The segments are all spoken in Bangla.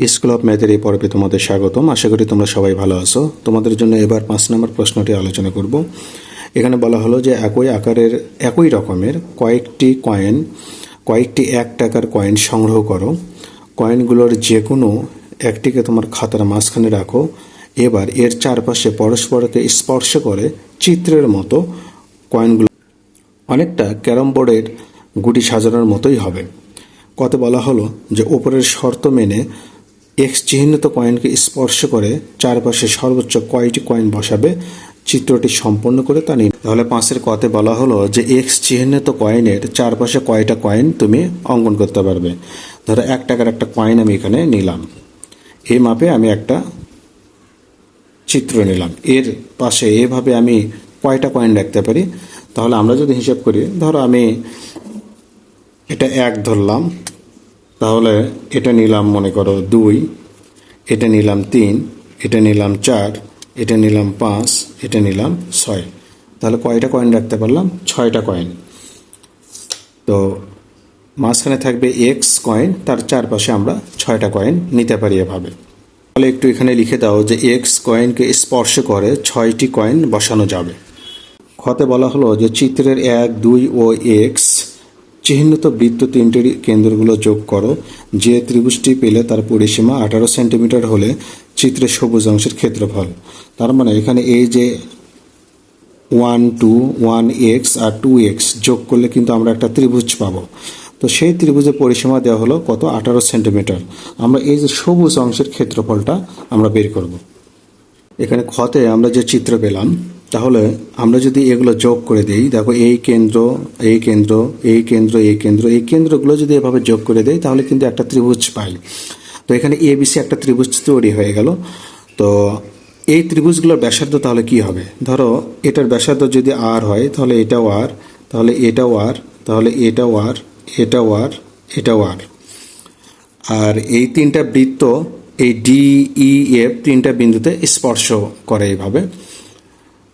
স্কুল অফ ম্যাথের এই পর্বে তোমাদের স্বাগতম। আশা করি তোমরা সবাই ভালো আছো। তোমাদের জন্য এবার পাঁচ নম্বর প্রশ্নটি আলোচনা করব। এখানে বলা হলো যে একই আকারের, একই রকমের কয়েকটি কয়েন কয়েকটি এক টাকার কয়েন সংগ্রহ করো। কয়েনগুলোর যে কোনো একটিকে তোমার খাতার মাঝখানে রাখো। এবার এর চারপাশে পরস্পরকে স্পর্শ করে চিত্রের মতো কয়েনগুলো অনেকটা ক্যারম বোর্ডের গুটি সাজানোর মতোই হবে। কত বলা হলো যে ওপরের শর্ত মেনে এক্স চিহ্নিত কয়েনকে স্পর্শ করে চারপাশে সর্বোচ্চ কয়টি কয়েন বসাবে? চিত্রটি সম্পন্ন করে তা নিন। তাহলে পাঁচের কতে বলা হলো যে এক্স চিহ্নিত কয়েনের চারপাশে কয়টা কয়েন তুমি অঙ্কন করতে পারবে? ধরো এক টাকার একটা কয়েন আমি এখানে নিলাম। এই মাপে আমি একটা চিত্র নিলাম। এর পাশে এভাবে আমি কয়টা কয়েন রাখতে পারি? তাহলে আমরা যদি হিসাব করি, ধরো আমি এটা এক ধরলাম তাহলে এটা নিলাম, মনে করো, দুই, এটা নিলাম তিন, এটা নিলাম চার, এটা নিলাম পাঁচ, এটা নিলাম ছয়। তাহলে কয়টা কয়েন রাখতে পারলাম? ছয়টা কয়েন তো মাঝখানে থাকবে এক্স কয়েন তার চারপাশে আমরা ছয়টা কয়েন নিতে পারি এভাবে। তাহলে একটু এখানে লিখে দাও যে এক্স কয়েনকে স্পর্শ করে ছয়টি কয়েন বসানো যাবে। খতে বলা হলো যে চিত্রের এক, দুই ও এক্স চিহ্নিত বৃত্ত তিনটির কেন্দ্রগুলো যোগ করো। যে ত্রিভুজটি পেলে তার পরিসীমা আঠারো সেন্টিমিটার হলে চিত্রের সবুজ অংশের ক্ষেত্রফল। তার মানে এখানে এই যে ওয়ান, টু, ওয়ান এক্স আর টু এক্স যোগ করলে কিন্তু আমরা একটা ত্রিভুজ পাবো। তো সেই ত্রিভুজের পরিসীমা দেওয়া হলো কত? আঠারো সেন্টিমিটার। আমরা এই যে সবুজ অংশের ক্ষেত্রফলটা আমরা বের করব। এখানে ক্ষতে আমরা যে চিত্র পেলাম তাহলে আমরা যদি এগুলো যোগ করে দিই, দেখো এই কেন্দ্র এই কেন্দ্র এই কেন্দ্র এই কেন্দ্র, এই কেন্দ্রগুলো যদি এভাবে যোগ করে দেই, তাহলে কিন্তু একটা ত্রিভুজ পাই। তো এখানে এ এবিসি একটা ত্রিভুজ তৈরি হয়ে গেল। তো এই ত্রিভুজগুলোর ব্যাসার্ধ তাহলে কি হবে? ধরো এটার ব্যাসার্ধ যদি আর হয়, তাহলে এটাও আর তাহলে এটাও আর তাহলে এটাও আর এটাও আর এটাও আর আর এই তিনটা বৃত্ত, এই ডি ই এফ তিনটা বিন্দুতে স্পর্শ করে এইভাবে।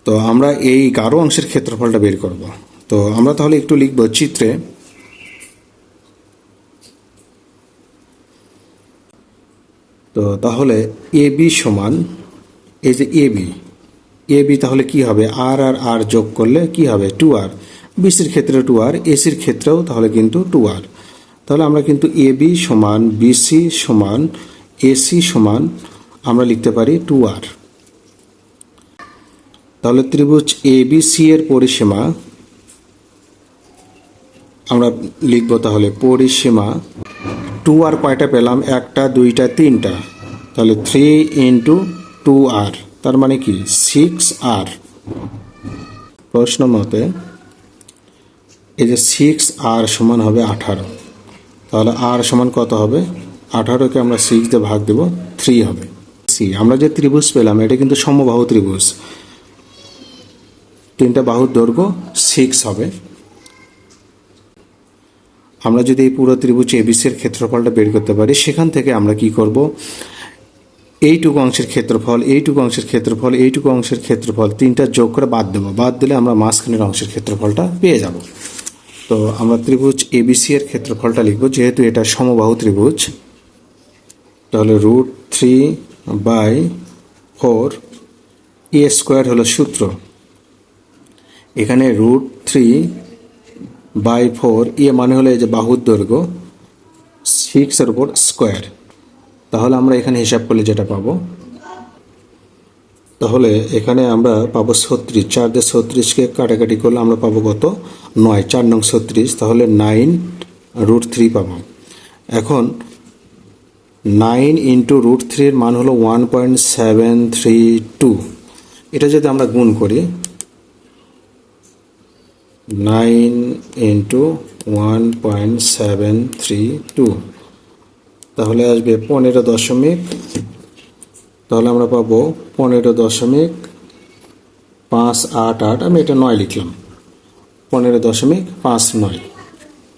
তো আমরা এই গাঢ় অংশের ক্ষেত্রফলটা বের করব। তো আমরা তাহলে একটু লিখব চিত্রে। তো তাহলে এ বি সমান এই যে এ বি। এ বি তাহলে কি হবে? আর আর আর যোগ করলে কি হবে? Two R. বিসির ক্ষেত্রে টু আর এসির ক্ষেত্রেও তাহলে কিন্তু টু আর। তাহলে আমরা কিন্তু এ বি সমান বিসি সমান এসি সমান আমরা লিখতে পারি টু আর। তাহলে ত্রিভুজ এ বি সি এর পরিসীমা আমরা লিখব তাহলে পরিসীমা টু আর কয়টা পেলাম? একটা, দুইটা, তিনটা। তাহলে থ্রি ইন্টু টু আর তার মানে কি? সিক্স আর প্রশ্ন মতে, এই যে সিক্স আর সমান হবে আঠারো। তাহলে আর সমান কত হবে? আঠারোকে আমরা সিক্স দিয়ে ভাগ দেব থ্রি হবে। সি আমরা যে ত্রিভুজ পেলাম, এটা কিন্তু সমবাহু ত্রিভুজ। তিনটা বাহুর দৈর্ঘ্য সিক্স হবে। আমরা যদি এই পুরো ত্রিভুজ এবিসির ক্ষেত্রফলটা বের করতে পারি, সেখান থেকে আমরা কি করব? এইটুকু অংশের ক্ষেত্রফল, এইটুকু অংশের ক্ষেত্রফল, এইটুকু অংশের ক্ষেত্রফল তিনটা যোগ করে বাদ দেবো। বাদ দিলে আমরা মাঝখানের অংশের ক্ষেত্রফলটা পেয়ে যাব। তো আমরা ত্রিভুজ এবিসি এর ক্ষেত্রফলটা লিখব, যেহেতু এটা সমবাহু ত্রিভুজ। তাহলে root three by four a square হলো সূত্র। এখানে রুট থ্রি বাই ফোর ইয়ে মানে হলো এই যে বাহুর দৈর্ঘ্য সিক্সের উপর স্কোয়ার তাহলে আমরা এখানে হিসাব করলে যেটা পাবো, তাহলে এখানে আমরা পাবো ছত্রিশ। চার দিয়ে ছত্রিশকে কাটাকাটি করলে আমরা পাবো কত? নয়। চার নং ছত্রিশ, তাহলে নাইন রুট থ্রি পাবো। এখন নাইন ইন্টু রুট থ্রির মান হলো one point seven three two এটা যদি আমরা গুণ করি nine into one point seven three two তাহলে আসবে পনেরো দশমিক। তাহলে আমরা পাবো পনেরো দশমিক পাঁচ আট আট। আমি এটা নয় লিখলাম। পনেরো দশমিক পাঁচ নয়।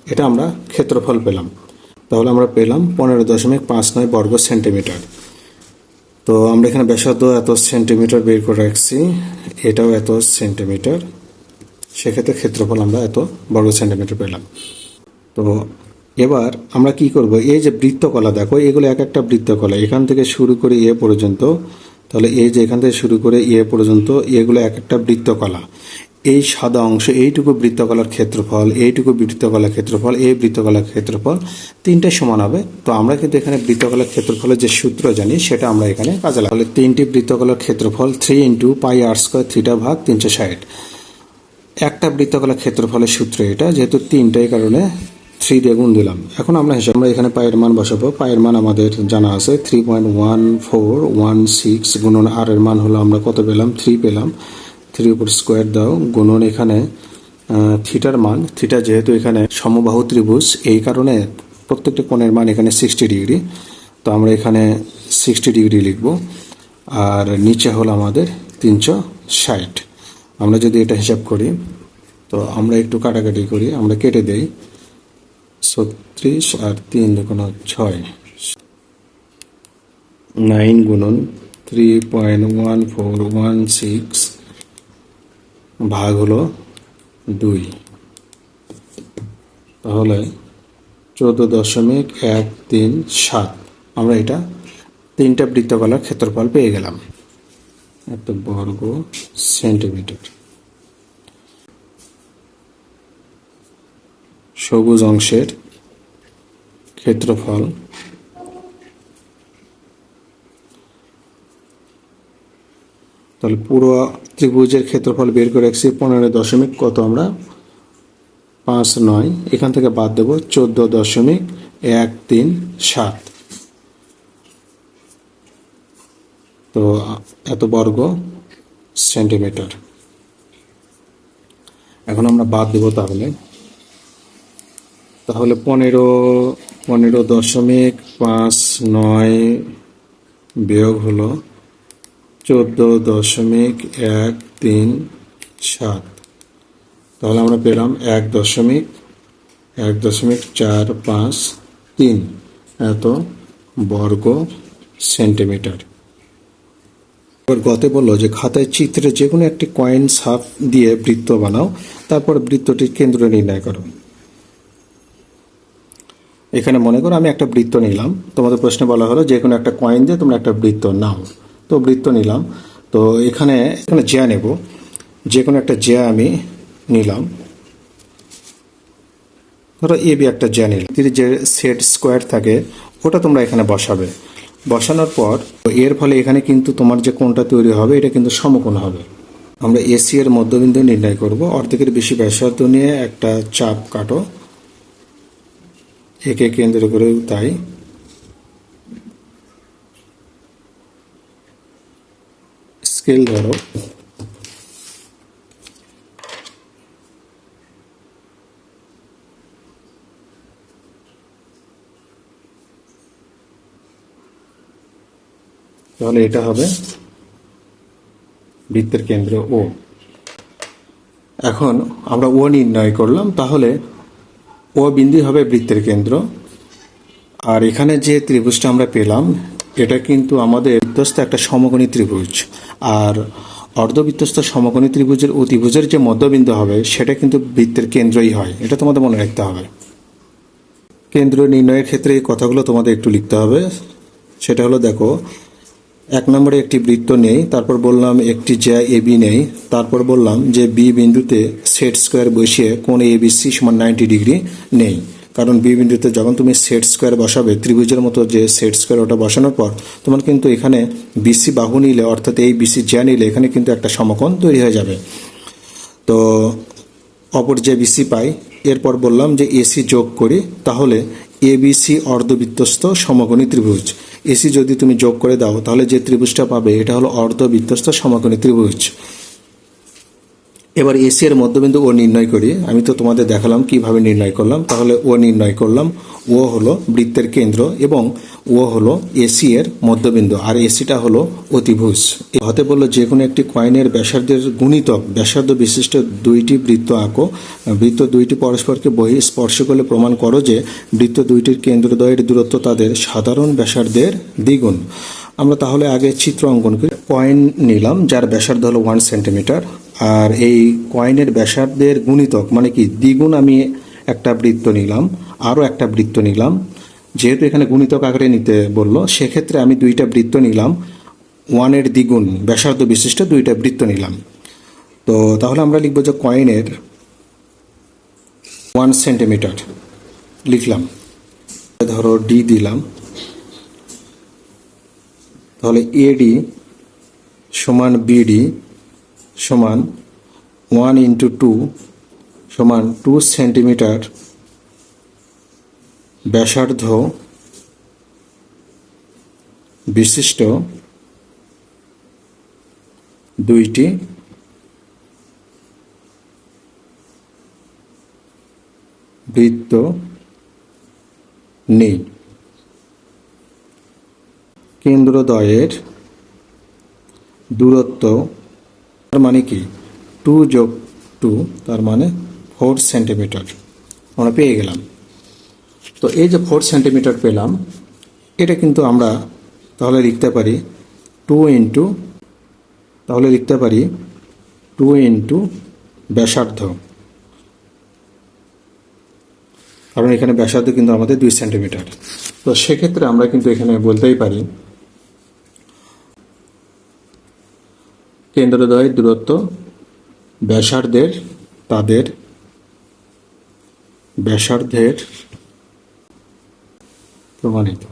এটা আমরা ক্ষেত্রফল পেলাম। তাহলে আমরা পেলাম পনেরো দশমিক পাঁচ নয় বর্গ সেন্টিমিটার। তো আমরা এখানে ব্যাসার্ধ এত সেন্টিমিটার বের করে রাখছি। এটাও এত সেন্টিমিটার। সেক্ষেত্রে ক্ষেত্রফল আমরা এত বর্গ সেন্টিমিটার পেলাম। তো এবার আমরা কি করব? এই যে বৃত্তকলা দেখো, এগুলো এক একটা বৃত্তকলা। এখান থেকে শুরু করে এ পর্যন্ত, তাহলে এই যে এখান থেকে শুরু করে এ পর্যন্ত, এগুলো এক একটা বৃত্তকলা। এই সাদা অংশ, এইটুকু বৃত্তকলার ক্ষেত্রফল, এইটুকু বৃত্তকলার ক্ষেত্রফল, এই বৃত্তকলার ক্ষেত্রফল, তিনটে সমান হবে। তো আমরা কিন্তু এখানে বৃত্তকলার ক্ষেত্রফলের যে সূত্র জানি, সেটা আমরা এখানে কাজে লাগাবো। তিনটি বৃত্তকলার ক্ষেত্রফল three into pi R square থ্রিটা ভাগ তিনশো ষাট। একটা বৃত্তকলার ক্ষেত্রফলের সূত্র এটা, যেহেতু তিনটাই কারণে থ্রি দিয়ে গুণ দিলাম। এখন আমরা হিসাব, আমরা এখানে পায়ের মান বসাবো। পায়ের মান আমাদের জানা আছে three point one four one six গুণন আর এর মান হলো আমরা কত পেলাম? থ্রি পেলাম। থ্রি উপর স্কোয়ার দাও, গুণন এখানে থিটার মান। থিটা যেহেতু এখানে সমবাহু ত্রিভুজ, এই কারণে প্রত্যেকটা কোণের মান এখানে সিক্সটি ডিগ্রি। তো আমরা এখানে সিক্সটি ডিগ্রি লিখব। আর নিচে হলো আমাদের তিনশো ষাট। আমরা যদি এটা হিসাব করি, তো আমরা একটু কাটাকাটি করি, আমরা কেটে দেই। ছত্রিশ আর তিন দেখুন ছয়। নাইন গুণন three point one four one six ভাগ হলো দুই। তাহলে চোদ্দ দশমিক এক তিন সাত। আমরা এটা তিনটা বৃত্তকলার ক্ষেত্রফল পেয়ে গেলাম। এত বর্গ সেন্টিমিটার। সবুজ অংশের ক্ষেত্রফল তাহলে পুরো ত্রিভুজের ক্ষেত্রফল বের করে রাখছি পনেরো দশমিক কত আমরা? পাঁচ নয়। এখান থেকে বাদ দেব চোদ্দ দশমিক এক তিন সাত। তো এত বর্গ সেন্টিমিটার। এখন আমরা বাদ দেব তাহলে। তাহলে পনেরো পনেরো দশমিক পাঁচ নয় বিয়োগ হলো চোদ্দ দশমিক এক তিন সাত। তাহলে আমরা পেলাম এক দশমিক এক দশমিক চার পাঁচ তিন। এত বর্গ সেন্টিমিটার। এবার গতে বলল যে, খাতায় চিত্রে যে কোনো একটি কয়েন সাপ দিয়ে বৃত্ত বানাও, তারপর বৃত্তটির কেন্দ্র নির্ণয় করো। এখানে মনে করো আমি একটা বৃত্ত নিলাম। তোমাদের প্রশ্নে বলা হলো, যে কোনো একটা কয়েন দিয়ে তোমরা একটা বৃত্ত নাও। তো বৃত্ত নিলাম। তো এখানে এখানে জ্যা নেব। যে কোনো একটা জ্যা আমি নিলাম। ধরো এ বি একটা জ্যা নিলাম। যে সেট স্কোয়ার থাকে, ওটা তোমরা এখানে বসাবে। বসানোর পর এর ফলে এখানে কিন্তু তোমার যে কোণটা তৈরি হবে, এটা কিন্তু সমকোণ হবে। আমরা এসি এর মধ্যবিন্দু নির্ণয় করব। অর্ধেকের বেশি ব্যাসার্ধ নিয়ে একটা চাপ কাটো। একে কেন্দ্র করে তাই। স্কেল ধরো। তাহলে এটা হবে বৃত্তের কেন্দ্র ও এখন আমরা ও নির্ণয় করলাম, তাহলে ও বিন্দু হবে বৃত্তের কেন্দ্র। আর এখানে যে ত্রিভুজটা আমরা পেলাম, এটা কিন্তু আমাদের বৃত্তস্থ একটা সমকোণী ত্রিভুজ। আর অর্ধবৃত্তস্থ সমকোণী ত্রিভুজের ও ত্রিভুজের যে মধ্যবিন্দু হবে, সেটা কিন্তু বৃত্তের কেন্দ্রই হয়। এটা তোমাদের মনে রাখতে হবে। কেন্দ্র নির্ণয়ের ক্ষেত্রে এই কথাগুলো তোমাদের একটু লিখতে হবে। সেটা হলো, দেখো এক নম্বরে একটি বৃত্ত নেই, তারপর বললাম একটি জ্যা এ বি নেই, তারপর বললাম যে বি বিন্দুতে সেট স্কোয়ার বসিয়ে কোন এ বি সি সমান নাইনটি ডিগ্রি নেই। কারণ বি বিন্দুতে যখন তুমি সেট স্কোয়ার বসাবে, ত্রিভুজের মতো যে সেট স্কোয়ার ওটা বসানোর পর, তোমার কিন্তু এখানে বিসি বাহু নিলে, অর্থাৎ এই বিসি জ্যা নিলে, এখানে কিন্তু একটা সমকোণ তৈরি হয়ে যাবে। তো অপর যে বিসি পাই, এরপর বললাম যে এসি যোগ করি, তাহলে এবিসি অর্ধবৃত্তস্থ সমকোণী ত্রিভুজ। এসি যদি তুমি যোগ করে দাও, তাহলে যে ত্রিভুজটা পাবে, এটা হলো অর্ধবৃত্তস্থ সমকোণী ত্রিভুজ। এবার এসি এর মধ্যবিন্দু ও নির্ণয় করি। আমি তো তোমাদের দেখালাম কীভাবে নির্ণয় করলাম। তাহলে ও নির্ণয় করলাম। ও হলো বৃত্তের কেন্দ্র এবং ও হলো এসি এর মধ্যবিন্দু। আর এসিটা হলো অতিভুজ। হতে বলল যে কোনো একটি কয়েনের ব্যাসার্ধের গুণিতক ব্যাসার্ধ বিশিষ্ট দুইটি বৃত্ত আঁকো। বৃত্ত দুইটি পরস্পরকে বহি স্পর্শ করলে প্রমাণ করো যে বৃত্ত দুইটির কেন্দ্রদ্বয়ের দূরত্ব তাদের সাধারণ ব্যাসার্ধের দ্বিগুণ। আমরা তাহলে আগে চিত্র অঙ্কন করি। কয়েন নিলাম, যার ব্যাসার্ধ হলো ওয়ান সেন্টিমিটার আর এই কয়েনের ব্যাসার্ধের গুণিতক মানে কি, দ্বিগুণ আমি একটা বৃত্ত নিলাম, আরও একটা বৃত্ত নিলাম, যেহেতু এখানে গুণিতক আকারে নিতে বলল, সেক্ষেত্রে আমি দুইটা বৃত্ত নিলাম ওয়ানের দ্বিগুণ, ব্যাসার্ধ বিশিষ্ট দুইটা বৃত্ত নিলাম। তো তাহলে আমরা লিখব যে কয়েনের ওয়ান সেন্টিমিটার লিখলাম। ধরো ডি দিলাম। তাহলে এডি সমান বিডি সমান ওয়ান ইন্টু টু সমান টু সেন্টিমিটার ব্যাসার্ধ বিশিষ্ট দুইটি বৃত্ত নেই কেন্দ্রদ্বয়ের দূরত্ব তার মানে কি? টু যোগ টু তার মানে ফোর সেন্টিমিটার। আমরা পেয়ে গেলাম। তো এই যে ফোর সেন্টিমিটার পেলাম, এটা কিন্তু আমরা তাহলে লিখতে পারি টু ইন্টু, তাহলে লিখতে পারি টু ইন্টু ব্যাসার্ধ। কারণ এখানে ব্যাসার্ধ কিন্তু আমাদের দুই সেন্টিমিটার। তো সেক্ষেত্রে আমরা কিন্তু এখানে বলতেই পারি কেন্দ্রদ্বয়ের দূরত্ব ব্যাসার্ধের তাদের ব্যাসার্ধের প্রমাণিত।